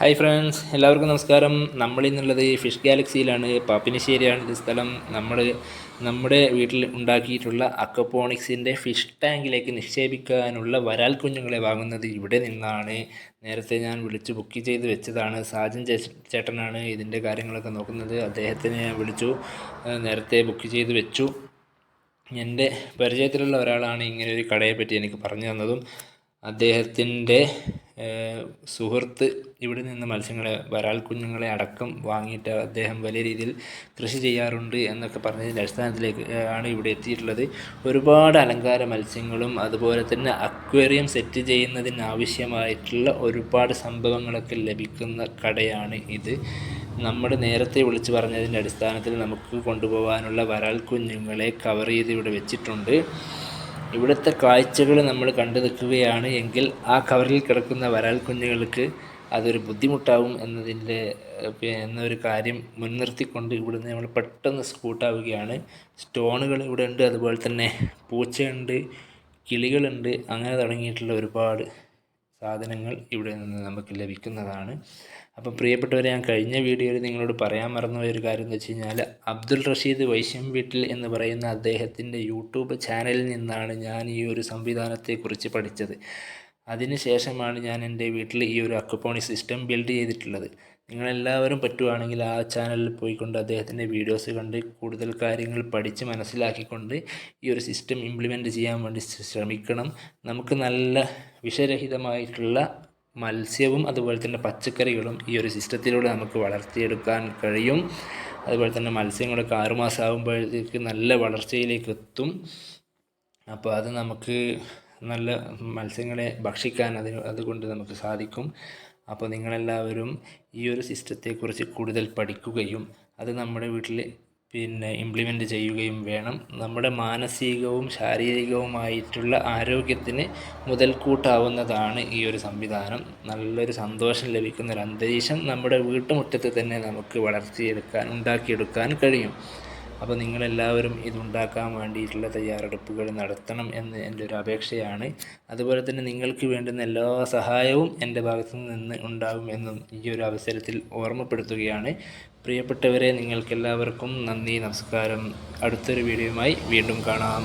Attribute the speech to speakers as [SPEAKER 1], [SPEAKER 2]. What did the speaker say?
[SPEAKER 1] Hi friends എല്ലാവർക്കും നമസ്കാരം. നമ്മൾ ഇന്നുള്ളത് ഫിഷ് ഗാലക്സിയിലാണ്. പാപ്പിനിശ്ശേരിയാണ് ഇത് സ്ഥലം. നമ്മൾ നമ്മുടെ വീട്ടിൽ ഉണ്ടാക്കിയിട്ടുള്ള അക്കപ്പോണിക്സിന്റെ ഫിഷ് ടാങ്കിലേക്ക് നിക്ഷേപിക്കാനുള്ള വരാൽ കുഞ്ഞുങ്ങളെ വാങ്ങുന്നത് ഇവിടെ നിന്നാണ്. നേരത്തെ ഞാൻ വിളിച്ച് ബുക്ക് ചെയ്ത് വെച്ചതാണ്. സാജൻ ചേട്ടനാണ് ഇതിന്റെ കാര്യങ്ങളൊക്കെ നോക്കുന്നത്. അദ്ദേഹത്തിനെ ഞാൻ വിളിച്ചു. നേരത്തെ ബുക്ക് ചെയ്ത് വെച്ചു. എന്റെ പരിചയത്തിലുള്ള ഒരാളാണ് ഇങ്ങനെ ഒരു കടയെപ്പറ്റി എനിക്ക് പറഞ്ഞു തന്നതും. അദ്ദേഹത്തിന്റെ സുഹൃത്ത് ഇവിടെ നിന്ന് മത്സ്യങ്ങളെ വരാൽ കുഞ്ഞുങ്ങളെ അടക്കം വാങ്ങിയിട്ട് അദ്ദേഹം വലിയ രീതിയിൽ കൃഷി ചെയ്യാറുണ്ട് എന്നൊക്കെ പറഞ്ഞതിന്റെ അടിസ്ഥാനത്തിലേക്ക് ആണ് ഇവിടെ എത്തിയിട്ടുള്ളത്. ഒരുപാട് അലങ്കാര മത്സ്യങ്ങളും അതുപോലെ തന്നെ അക്വേറിയം സെറ്റ് ചെയ്യുന്നതിനാവശ്യമായിട്ടുള്ള ഒരുപാട് സംഭവങ്ങളൊക്കെ ലഭിക്കുന്ന കടയാണ് ഇത്. നമ്മൾ നേരത്തെ വിളിച്ചു പറഞ്ഞതിന്റെ അടിസ്ഥാനത്തിൽ നമുക്ക് കൊണ്ടുപോകാനുള്ള വരാൽ കുഞ്ഞുങ്ങളെ കവർ ചെയ്ത് ഇവിടെ വെച്ചിട്ടുണ്ട്. ഇവിടുത്തെ കാഴ്ചകൾ നമ്മൾ കണ്ടു നിൽക്കുകയാണ് എങ്കിൽ ആ കവറിൽ കിടക്കുന്ന വരാൽ കുഞ്ഞുങ്ങൾക്ക് അതൊരു ബുദ്ധിമുട്ടാവും എന്നതിന്റെ എന്നൊരു കാര്യം മുൻനിർത്തിക്കൊണ്ട് ഇവിടുന്ന് നമ്മൾ പെട്ടെന്ന് സ്കൂട്ടാവുകയാണ്. സ്റ്റോണുകൾ ഇവിടെ ഉണ്ട് അതുപോലെ തന്നെ പൂച്ചയുണ്ട് കിളികളുണ്ട് അങ്ങനെ തുടങ്ങിയിട്ടുള്ള ഒരുപാട് സാധനങ്ങൾ ഇവിടെ നിന്ന് നമുക്ക് ലഭിക്കുന്നതാണ്. അപ്പോൾ പ്രിയപ്പെട്ടവരെ ഞാൻ കഴിഞ്ഞ വീഡിയോയിൽ നിങ്ങളോട് പറയാൻ മറന്നുപോയ ഒരു കാര്യം എന്ന് വെച്ച് കഴിഞ്ഞാൽ അബ്ദുൾ റഷീദ് വൈശ്യം വീട്ടിൽ എന്ന് പറയുന്ന അദ്ദേഹത്തിന്റെ യൂട്യൂബ് ചാനലിൽ നിന്നാണ് ഞാൻ ഈ ഒരു സംവിധാനത്തെക്കുറിച്ച് പഠിച്ചത്. അതിനുശേഷമാണ് ഞാൻ എന്റെ വീട്ടിൽ ഈ ഒരു അക്കപ്പോണി സിസ്റ്റം ബിൽഡ് ചെയ്തിട്ടുള്ളത്. നിങ്ങളെല്ലാവരും പറ്റുവാണെങ്കിൽ ആ ചാനലിൽ പോയിക്കൊണ്ട് അദ്ദേഹത്തിന്റെ വീഡിയോസ് കണ്ട് കൂടുതൽ കാര്യങ്ങൾ പഠിച്ച് മനസ്സിലാക്കിക്കൊണ്ട് ഈ ഒരു സിസ്റ്റം ഇംപ്ലിമെന്റ് ചെയ്യാൻ വേണ്ടി ശ്രമിക്കണം. നമുക്ക് നല്ല വിഷരഹിതമായിട്ടുള്ള മത്സ്യവും അതുപോലെ തന്നെ പച്ചക്കറികളും ഈ ഒരു സിസ്റ്റത്തിലൂടെ നമുക്ക് വളർത്തിയെടുക്കാൻ കഴിയും. അതുപോലെ തന്നെ മത്സ്യങ്ങളൊക്കെ ആറുമാസം ആകുമ്പോഴത്തേക്ക് നല്ല വളർച്ചയിലേക്ക് എത്തും. അപ്പോൾ അത് നമുക്ക് നല്ല മത്സ്യങ്ങളെ ഭക്ഷിക്കാൻ അതിന് അതുകൊണ്ട് നമുക്ക് സാധിക്കും. അപ്പോൾ നിങ്ങളെല്ലാവരും ഈ ഒരു സിസ്റ്റത്തെക്കുറിച്ച് കൂടുതൽ പഠിക്കുകയും അത് നമ്മുടെ വീട്ടിൽ പിന്നെ ഇംപ്ലിമെന്റ് ചെയ്യുകയും വേണം. നമ്മുടെ മാനസികവും ശാരീരികവുമായിട്ടുള്ള ആരോഗ്യത്തിന് മുതൽക്കൂട്ടാവുന്നതാണ് ഈ ഒരു സംവിധാനം. നല്ലൊരു സന്തോഷം ലഭിക്കുന്ന ഒരു അന്തരീക്ഷം നമ്മുടെ വീട്ടുമുറ്റത്ത് തന്നെ നമുക്ക് വളർത്തിയെടുക്കാൻ ഉണ്ടാക്കിയെടുക്കാൻ കഴിയും. അപ്പോൾ നിങ്ങളെല്ലാവരും ഇതുണ്ടാക്കാൻ വേണ്ടിയിട്ടുള്ള തയ്യാറെടുപ്പുകൾ നടത്തണം എന്ന് എന്റെ ഒരു അപേക്ഷയാണ്. അതുപോലെ തന്നെ നിങ്ങൾക്ക് വേണ്ടുന്ന എല്ലാ സഹായവും എന്റെ ഭാഗത്തു നിന്ന് ഉണ്ടാകും എന്നും ഈ ഒരു അവസരത്തിൽ ഓർമ്മപ്പെടുത്തുകയാണ്. പ്രിയപ്പെട്ടവരെ നിങ്ങൾക്കെല്ലാവർക്കും നന്ദി നമസ്കാരം. അടുത്തൊരു വീഡിയോയുമായി വീണ്ടും കാണാം.